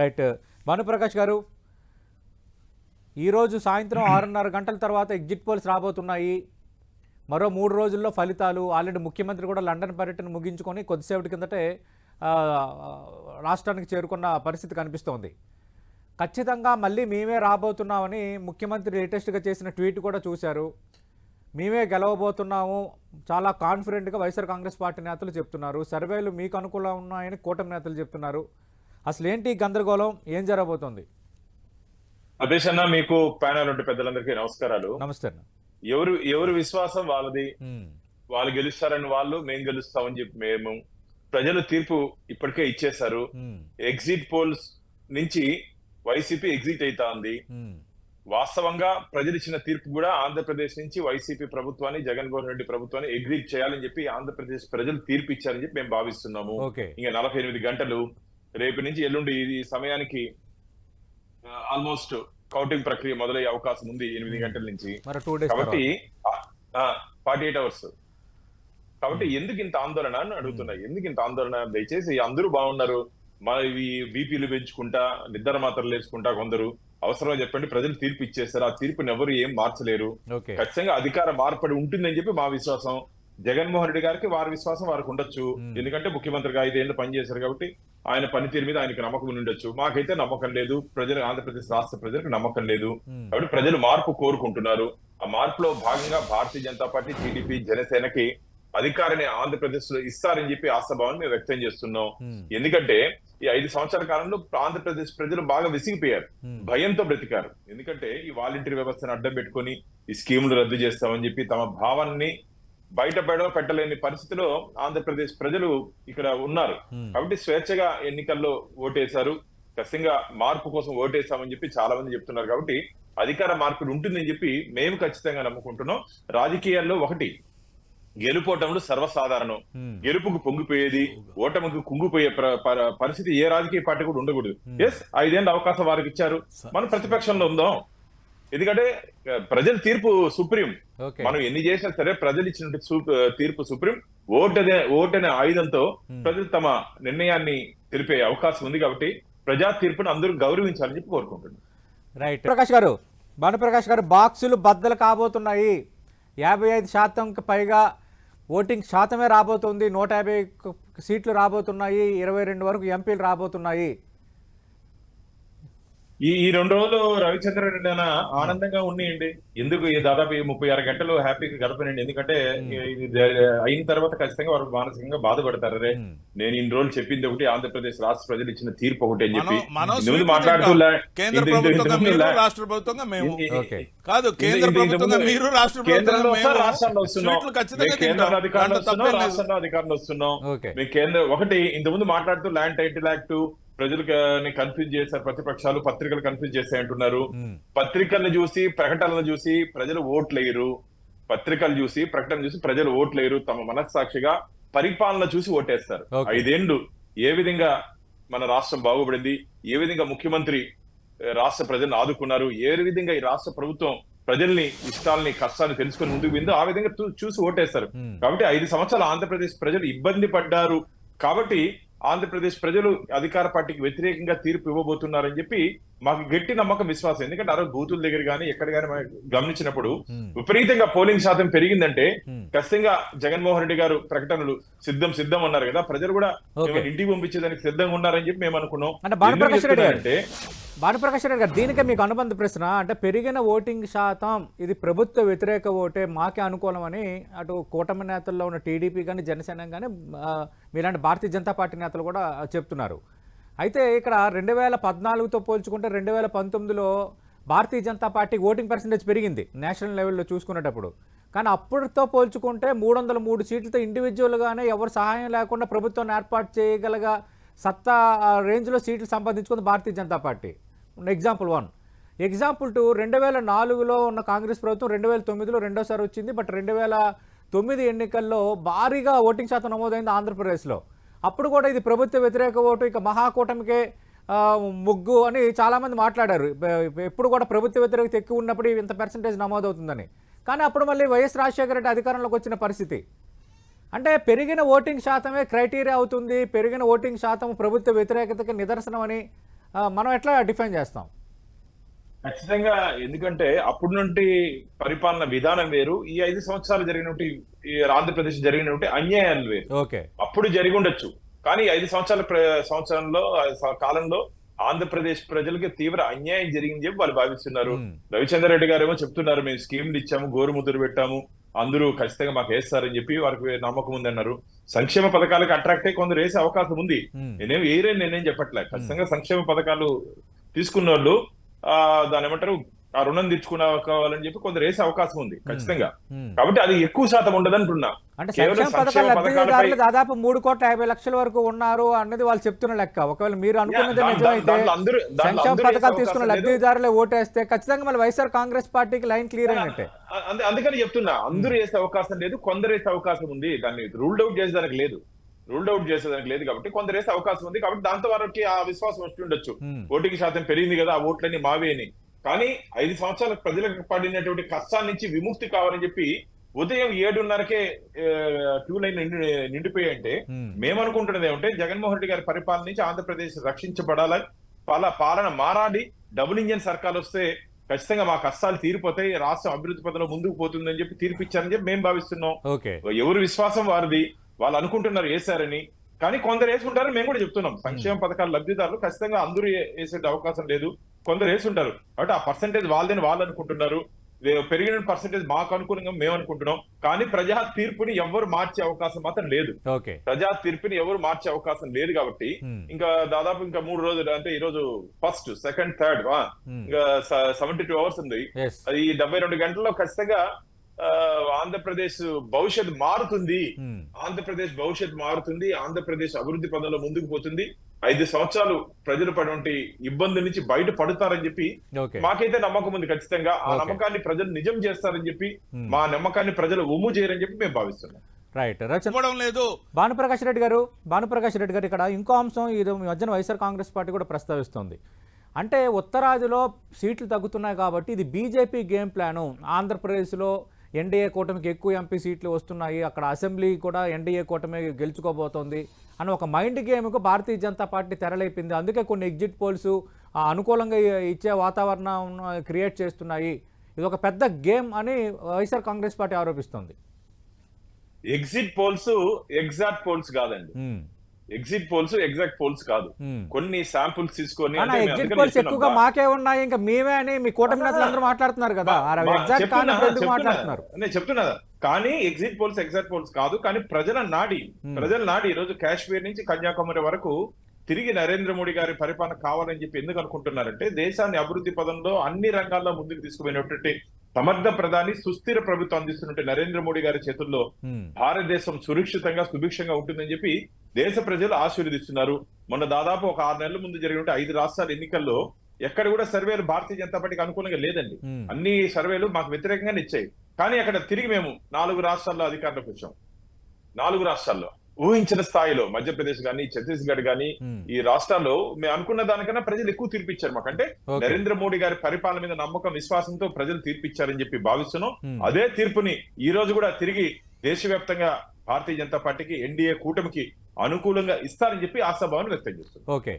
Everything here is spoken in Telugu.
రైట్. భానుప్రకాష్ గారు ఈరోజు సాయంత్రం ఆరున్నర గంటల తర్వాత ఎగ్జిట్ పోల్స్ రాబోతున్నాయి. మరో మూడు రోజుల్లో ఫలితాలు ఆల్రెడీ ముఖ్యమంత్రి కూడా లండన్ పర్యటన ముగించుకొని కొద్దిసేపటి కిందటే రాష్ట్రానికి చేరుకున్న పరిస్థితి కనిపిస్తోంది. ఖచ్చితంగా మళ్ళీ మేమే రాబోతున్నామని ముఖ్యమంత్రి లేటెస్ట్గా చేసిన ట్వీట్ కూడా చూశారు. మేమే గెలవబోతున్నాము చాలా కాన్ఫిడెంట్గా వైఎస్ఆర్ కాంగ్రెస్ పార్టీ నేతలు చెప్తున్నారు. సర్వేలు మీకు అనుకూలంగా ఉన్నాయని కూటమి నేతలు చెప్తున్నారు. అసలు ఏంటి గందరగోళం? ఏం జరగబోతోంది? అదేష్ అన్న మీకు ప్యానల్ ఉంటే పెద్దలందరికీ నమస్కారాలు. నమస్తే ఎవరు ఎవరు విశ్వాసం వాళ్ళది? వాళ్ళు గెలుస్తారని వాళ్ళు మేము గెలుస్తామని చెప్పి మేము ప్రజలు తీర్పు ఇప్పటికే ఇచ్చేశారు. ఎగ్జిట్ పోల్స్ నుంచి వైసీపీ ఎగ్జిట్ అవుతా ఉంది వాస్తవంగా ప్రజలు ఇచ్చిన తీర్పు కూడా ఆంధ్రప్రదేశ్ నుంచి వైసీపీ ప్రభుత్వాన్ని జగన్మోహన్ రెడ్డి ప్రభుత్వాన్ని ఎగ్జిట్ చేయాలని చెప్పి ఆంధ్రప్రదేశ్ ప్రజలు తీర్పు ఇచ్చారని చెప్పి మేము భావిస్తున్నాము. ఇంకా నలభై ఎనిమిది గంటలు రేపు నుంచి ఎల్లుండి ఈ సమయానికి ఆల్మోస్ట్ కౌంటింగ్ ప్రక్రియ మొదలయ్యే అవకాశం ఉంది ఎనిమిది. గంటల నుంచి. కాబట్టి ఫార్టీ ఎయిట్ అవర్స్ కాబట్టి ఎందుకు ఇంత ఆందోళన అని అడుగుతున్నా. ఎందుకు ఇంత ఆందోళన? దయచేసి అందరూ బాగున్నారు. మా ఇవి బీపీలు పెంచుకుంటా నిద్ర మాత్రలు వేసుకుంటా కొందరు. అవసరమా చెప్పండి. ప్రజలు తీర్పు ఇచ్చేస్తారు ఆ తీర్పుని ఎవరు ఏం మార్చలేరు. ఖచ్చితంగా అధికార మార్పడి ఉంటుందని చెప్పి మా విశ్వాసం. జగన్మోహన్ రెడ్డి గారికి వారి విశ్వాసం వారికి ఉండొచ్చు. ఎందుకంటే ముఖ్యమంత్రిగా ఐదేళ్ళు పనిచేశారు కాబట్టి ఆయన పనితీరు మీద ఆయనకి నమ్మకం ఉండొచ్చు. మాకైతే నమ్మకం లేదు. ప్రజలు ఆంధ్రప్రదేశ్ రాష్ట్ర ప్రజలకు నమ్మకం లేదు. కాబట్టి ప్రజలు మార్పు కోరుకుంటున్నారు. ఆ మార్పులో భాగంగా భారతీయ జనతా పార్టీ టీడీపీ జనసేనకి అధికారాన్ని ఆంధ్రప్రదేశ్లో ఇస్తారని చెప్పి ఆశాభావాన్ని మేము వ్యక్తం చేస్తున్నాం. ఎందుకంటే ఈ ఐదు సంవత్సరాల కాలంలో ఆంధ్రప్రదేశ్ ప్రజలు బాగా విసిగిపోయారు. భయంతో బ్రతికారు. ఎందుకంటే ఈ వాలంటీర్ వ్యవస్థను అడ్డం పెట్టుకొని ఈ స్కీములు రద్దు చేస్తామని చెప్పి తమ భావాన్ని బయటపడ పెట్టలేని పరిస్థితిలో ఆంధ్రప్రదేశ్ ప్రజలు ఇక్కడ ఉన్నారు. ఉమ్, కాబట్టి స్వేచ్ఛగా ఎన్నికల్లో ఓటేశారు. ఖచ్చితంగా మార్పు కోసం ఓటేశామని చెప్పి చాలా మంది చెప్తున్నారు. కాబట్టి అధికార మార్పులు ఉంటుందని చెప్పి మేము ఖచ్చితంగా నమ్ముకుంటున్నాం. రాజకీయాల్లో ఒకటి గెలుపోటములు సర్వసాధారణం. ఉమ్, గెలుపుకు పొంగిపోయేది ఓటమికి కుంగిపోయే ప్ర- పర- పరిస్థితి ఏ రాజకీయ పార్టీ కూడా ఉండకూడదు. Hmm. ఎస్ ఐదేళ్ళ అవకాశం వారికి ఇచ్చారు. మనం ప్రతిపక్షంలో ఉందాం. ఎందుకంటే ప్రజల తీర్పు సుప్రీం. మనం ఎన్ని చేసినా సరే ప్రజలు ఇచ్చిన తీర్పు సుప్రీం. ఓటు అనే ఓటు అనే ఆయుధంతో ప్రజలు తమ నిర్ణయాన్ని తెలిపే అవకాశం ఉంది కాబట్టి ప్రజా తీర్పును అందరూ గౌరవించాలని చెప్పి కోరుకుంటున్నాను. రైట్. ప్రకాష్ గారు భానుప్రకాష్ గారు బాక్సులు బద్దలు కాబోతున్నాయి. యాభై ఐదు శాతంకి పైగా ఓటింగ్ శాతమే రాబోతుంది. నూట యాభై సీట్లు రాబోతున్నాయి. ఇరవై రెండు వరకు ఎంపీలు రాబోతున్నాయి. ఈ ఈ రెండు రోజులు రవిచంద్ర రెడ్డి అన్న ఆనందంగా ఉన్నాయండి. ఎందుకు ఈ దాదాపు ఈ ముప్పై ఆరు గంటలు హ్యాపీగా గడపనండి ఎందుకంటే అయిన తర్వాత ఖచ్చితంగా వారు మానసికంగా బాధపడతారు. అరే ఉమ్, నేను ఇన్ని రోజులు చెప్పింది ఒకటి ఆంధ్రప్రదేశ్ రాష్ట్ర ప్రజలు ఇచ్చిన తీర్పు ఒకటి అని చెప్పి. మాట్లాడుతూ రాష్ట్ర ప్రభుత్వంగా మేము. కాదు కేంద్ర ప్రభుత్వంగా మీరు మేము వస్తున్నాం. మేము కేంద్ర అధికారంలో వస్తున్నాం. రాష్ట్రంలో అధికారంలో వస్తున్నాం. ఓకే. మీ కేంద్ర ఒకటి ఇంతకుముందు మాట్లాడుతూ ల్యాండ్ టైటిల్ యాక్ట్ ప్రజలకు కన్ఫ్యూజ్ చేశారు ప్రతిపక్షాలు పత్రికలు కన్ఫ్యూజ్ చేస్తాయి అంటున్నారు. పత్రికలను చూసి ప్రకటనలు చూసి ప్రజలు ఓట్లేయరు పత్రికలు చూసి ప్రకటన చూసి ప్రజలు ఓట్లేయరు తమ మనస్సాక్షిగా పరిపాలన చూసి ఓటేస్తారు. ఐదేండ్లు ఏ విధంగా మన రాష్ట్రం బాగుపడింది ఏ విధంగా ముఖ్యమంత్రి రాష్ట్ర ప్రజలను ఆదుకున్నారు ఏ విధంగా ఈ రాష్ట్ర ప్రభుత్వం ప్రజల్ని ఇష్టాలని కష్టాన్ని తెలుసుకొని ముందుకు విందో ఆ విధంగా చూసి ఓటేస్తారు. కాబట్టి ఐదు సంవత్సరాలు ఆంధ్రప్రదేశ్ ప్రజలు ఇబ్బంది పడ్డారు. కాబట్టి ఆంధ్రప్రదేశ్ ప్రజలు అధికార పార్టీకి వ్యతిరేకంగా తీర్పు ఇవ్వబోతున్నారని చెప్పి మాకు గట్టి నమ్మకం విశ్వాసం. ఎందుకంటే ఆ రోజు బూతుల దగ్గర కానీ ఎక్కడ కానీ మనం గమనించినప్పుడు ఉమ్, విపరీతంగా పోలింగ్ శాతం పెరిగిందంటే ఉమ్, ఖచ్చితంగా జగన్మోహన్ రెడ్డి గారు ప్రకటనలు సిద్ధం సిద్ధం అన్నారు కదా. ప్రజలు కూడా ఇంటికి పంపించేదానికి సిద్ధంగా ఉన్నారని చెప్పి మేము అనుకున్నాం. అంటే భానుప్రకాష్ రెడ్డి గారు దీనికి దీనికే మీకు అనుబంధ ప్రశ్న. అంటే పెరిగిన ఓటింగ్ శాతం ఇది ప్రభుత్వ వ్యతిరేక ఓటే మాకే అనుకూలమని అటు కూటమి నేతల్లో ఉన్న టీడీపీ కానీ జనసేన కానీ మీలాంటి భారతీయ జనతా పార్టీ నేతలు కూడా చెప్తున్నారు. అయితే ఇక్కడ రెండు వేల పద్నాలుగుతో పోల్చుకుంటే రెండు వేల పంతొమ్మిదిలో Bharatiya Janata party voting percentage పెరిగింది నేషనల్ లెవెల్లో చూసుకునేటప్పుడు. కానీ అప్పటితో పోల్చుకుంటే మూడు వందల మూడు సీట్లతో ఇండివిజువల్గానే ఎవరు సహాయం లేకుండా ప్రభుత్వాన్ని ఏర్పాటు చేయగలగా సత్తా రేంజ్లో సీట్లు సంపాదించుకుంది Bharatiya Janata party. Example one example two రెండు వేల నాలుగులో ఉన్న కాంగ్రెస్ ప్రభుత్వం రెండు వేల తొమ్మిదిలో రెండోసారి వచ్చింది. బట్ రెండు వేల తొమ్మిది ఎన్నికల్లో భారీగా ఓటింగ్ శాతం నమోదైంది ఆంధ్రప్రదేశ్లో. అప్పుడు కూడా ఇది ప్రభుత్వ వ్యతిరేక ఓటు ఇక మహాకూటమికే ముగ్గు అని చాలామంది మాట్లాడారు. ఎప్పుడు కూడా ప్రభుత్వ వ్యతిరేకత ఎక్కువ ఉన్నప్పుడు ఇంత పర్సంటేజ్ నమోదవుతుందని. కానీ అప్పుడు మళ్ళీ వైఎస్ రాజశేఖర రెడ్డి అధికారంలోకి వచ్చిన పరిస్థితి. అంటే పెరిగిన ఓటింగ్ శాతమే క్రైటీరియా అవుతుంది. పెరిగిన ఓటింగ్ శాతం ప్రభుత్వ వ్యతిరేకతకి నిదర్శనం అని మనం ఎట్లా డిఫైన్ చేస్తాం? ఖచ్చితంగా ఎందుకంటే అప్పుడు నుండి పరిపాలన విధానం వేరు ఈ ఐదు సంవత్సరాలు జరిగినటువంటి ఆంధ్రప్రదేశ్ జరిగినటువంటి అన్యాయాలు వేరు. ఓకే. అప్పుడు జరిగి ఉండొచ్చు. కానీ ఐదు సంవత్సరాల సంవత్సరంలో కాలంలో ఆంధ్రప్రదేశ్ ప్రజలకి తీవ్ర అన్యాయం జరిగింది చెప్పి వాళ్ళు భావిస్తున్నారు. రవిచంద్ర రెడ్డి గారు ఏమో చెప్తున్నారు మేము స్కీమ్లు ఇచ్చాము గోరుముద్ర పెట్టాము అందరూ ఖచ్చితంగా మాకు వేస్తారని చెప్పి వారికి నమ్మకం ఉంది అన్నారు సంక్షేమ పథకాలకు అట్రాక్ట్ అయ్యి కొందరు వేసే అవకాశం ఉంది. నేనేం ఏరే నేనేం చెప్పట్లే. ఖచ్చితంగా సంక్షేమ పథకాలు తీసుకున్న వాళ్ళు ఆ దాని ఏమంటారు ఆ రుణం తెచ్చుకున్న కావాలని చెప్పి కొందరు వేసే అవకాశం ఉంది ఖచ్చితంగా. కాబట్టి అది ఎక్కువ శాతం ఉండదు అంటున్నా అంటే దాదాపు మూడు కోట్ల యాభై లక్షల వరకు ఉన్నారు అన్నది వాళ్ళు చెప్తున్న లెక్క. ఒకవేళ మీరు అనుకున్నది నిజమైతే సంక్షేమ పథకాలు తీసుకున్న. లబ్ధిదారులే ఓటేస్తే ఖచ్చితంగా మళ్ళీ వైఎస్ఆర్ కాంగ్రెస్ పార్టీకి లైన్ క్లియర్ అయినట్టే. అందుకని చెప్తున్నా అందరూ వేసే అవకాశం లేదు కొందరు వేసే అవకాశం ఉంది. దాన్ని రూల్డ్ అవుట్ చేసేదానికి లేదు. రూల్డ్ అవుట్ చేసేదానికి లేదు కాబట్టి కొందరు వేసే అవకాశం ఉంది కాబట్టి దాంతో వారికి ఆ విశ్వాసం వస్తుండొచ్చు. ఓటింగ్ శాతం పెరిగింది కదా ఆ ఓట్లన్నీ మావే అని కానీ ఐదు సంవత్సరాల ప్రజలకు పడినటువంటి కష్టాల నుంచి విముక్తి కావాలని చెప్పి ఉదయం ఏడున్నరకే క్యూ లైన్ నిండి నిండిపోయి అంటే మ్మ్. మేము అనుకుంటున్నది ఏమంటే జగన్మోహన్ రెడ్డి గారి పరిపాలన నుంచి ఆంధ్రప్రదేశ్ రక్షించబడాలని పాల పాలన మారాడి డబుల్ ఇంజన్ సర్కార్ వస్తే ఖచ్చితంగా మా కష్టాలు తీరిపోతాయి. రాష్ట్రం అభివృద్ధి పథంలో ముందుకు పోతుందని చెప్పి తీర్పిచ్చారని చెప్పి మేము భావిస్తున్నాం. ఎవరు విశ్వాసం వారిది వాళ్ళు అనుకుంటున్నారు వేశారని కానీ కొందరు వేసుకుంటారని మేము కూడా చెప్తున్నాం. సంక్షేమ పథకాల లబ్ధిదారులు ఖచ్చితంగా అందరూ వేసే అవకాశం లేదు. కొందరు వేసుంటారు కాబట్టి ఆ పర్సంటేజ్ వాళ్ళదని వాళ్ళు అనుకుంటున్నారు. పెరిగిన పర్సంటేజ్ మాకు అనుకూలంగా మేము అనుకుంటున్నాం. కానీ ప్రజా తీర్పుని ఎవరు మార్చే అవకాశం మాత్రం లేదు. ప్రజా తీర్పుని ఎవరు మార్చే అవకాశం లేదు కాబట్టి. ఇంకా దాదాపు ఇంకా మూడు రోజులు అంటే ఈ రోజు ఫస్ట్ సెకండ్ థర్డ్. ఇంకా సెవెంటీ టూ అవర్స్ ఉంది. అది డెబ్బై రెండు గంటల్లో ఖచ్చితంగా ఆంధ్రప్రదేశ్ భవిష్యత్ మారుతుంది. ఆంధ్రప్రదేశ్ భవిష్యత్ మారుతుంది. ఆంధ్రప్రదేశ్ అభివృద్ధి పదంలో ముందుకు పోతుంది. ఐదు సంవత్సరాలు ప్రజలు పడినటువంటి ఇబ్బంది నుంచి బయట పడతారని చెప్పి ఓకే. మాకైతే నమ్మకం ఉంది ఖచ్చితంగా. ఆ. నమ్మకాన్ని ప్రజలు నిజం చేస్తారని చెప్పి. మా నమ్మకాన్ని ప్రజలు ఒమ్ము చేయరని చెప్పి మేము భావిస్తున్నాం. రైట్. రచన ఇవ్వడం లేదు. భానుప్రకాష్ రెడ్డి గారు భానుప్రకాష్ రెడ్డి గారు ఇక్కడ ఇంకో అంశం ఇది మీ మధ్యన వైఎస్ఆర్ కాంగ్రెస్ పార్టీ కూడా ప్రస్తావిస్తోంది. అంటే ఉత్తరాదిలో సీట్లు తగ్గుతున్నాయి కాబట్టి ఇది బీజేపీ గేమ్ ప్లాను. ఆంధ్రప్రదేశ్లో ఎన్డీఏ కూటమికి ఎక్కువ ఎంపీ సీట్లు వస్తున్నాయి. అక్కడ అసెంబ్లీ కూడా ఎన్డీఏ కూటమి గెలుచుకోబోతోంది అని ఒక మైండ్ గేమ్కు భారతీయ జనతా పార్టీ తెరలేపింది. అందుకే కొన్ని ఎగ్జిట్ పోల్స్ అనుకూలంగా ఇచ్చే వాతావరణం క్రియేట్ చేస్తున్నాయి. ఇది ఒక పెద్ద గేమ్ అని వైఎస్ఆర్ కాంగ్రెస్ పార్టీ ఆరోపిస్తోంది. ఎగ్జిట్ పోల్స్ ఎగ్జాక్ట్ పోల్స్ కాదండి. ఎగ్జిట్ పోల్స్ ఎగ్జాక్ట్ పోల్స్ కాదు. కొన్ని శాంపుల్స్ తీసుకొని ఎగ్జిట్ పోల్స్. ఎక్కువగా మాకే ఉన్నాయి ఇంకా మేమే అని మీ కూటమి నేతలు అందరూ మాట్లాడుతున్నారు కదా ఎగ్జాక్ట్. మాట్లాడుతున్నారు నేను చెప్తున్నా కానీ ఎగ్జిట్ పోల్స్ ఎగ్జాక్ట్ పోల్స్ కాదు కానీ ప్రజల నాడి. ప్రజల నాడి ఈ రోజు కాశ్మీర్ నుంచి కన్యాకుమారి వరకు తిరిగి నరేంద్ర మోడీ గారి పరిపాలన కావాలని చెప్పి ఎందుకు అనుకుంటున్నారంటే దేశాన్ని అభివృద్ధి పదంలో అన్ని రంగాల్లో ముందుకు తీసుకుపోయినటువంటి సమర్థ ప్రధాని సుస్థిర ప్రభుత్వం అందిస్తున్నట్టు నరేంద్ర మోడీ గారి చేతుల్లో భారతదేశం సురక్షితంగా సుభిక్షంగా ఉంటుందని చెప్పి దేశ ప్రజలు ఆశీర్వదిస్తున్నారు. మొన్న దాదాపు ఒక ఆరు నెలల ముందు జరిగిన ఐదు రాష్ట్రాల ఎన్నికల్లో ఎక్కడ కూడా సర్వేలు భారతీయ జనతా పార్టీకి అనుకూలంగా లేదండి. అన్ని సర్వేలు మాకు వ్యతిరేకంగానే ఇచ్చాయి. కానీ అక్కడ తిరిగి మేము నాలుగు రాష్ట్రాల్లో అధికారంలోకి వచ్చాం. నాలుగు రాష్ట్రాల్లో. ఊహించిన స్థాయిలో మధ్యప్రదేశ్ గాని ఛత్తీస్గఢ్ గాని ఉమ్. ఈ రాష్ట్రాల్లో మేము అనుకున్న దానికన్నా ప్రజలు ఎక్కువ తీర్పిచ్చారు మాకు అంటే ఓకే. నరేంద్ర మోడీ గారి పరిపాలన మీద నమ్మకం విశ్వాసంతో ప్రజలు తీర్పిచ్చారని చెప్పి భావిస్తున్నాం. అదే తీర్పుని ఈ రోజు కూడా తిరిగి దేశవ్యాప్తంగా భారతీయ జనతా పార్టీకి ఎన్డీఏ కూటమికి అనుకూలంగా ఇస్తారని చెప్పి ఆశాభావాన్ని వ్యక్తం చేస్తున్నారు ఓకే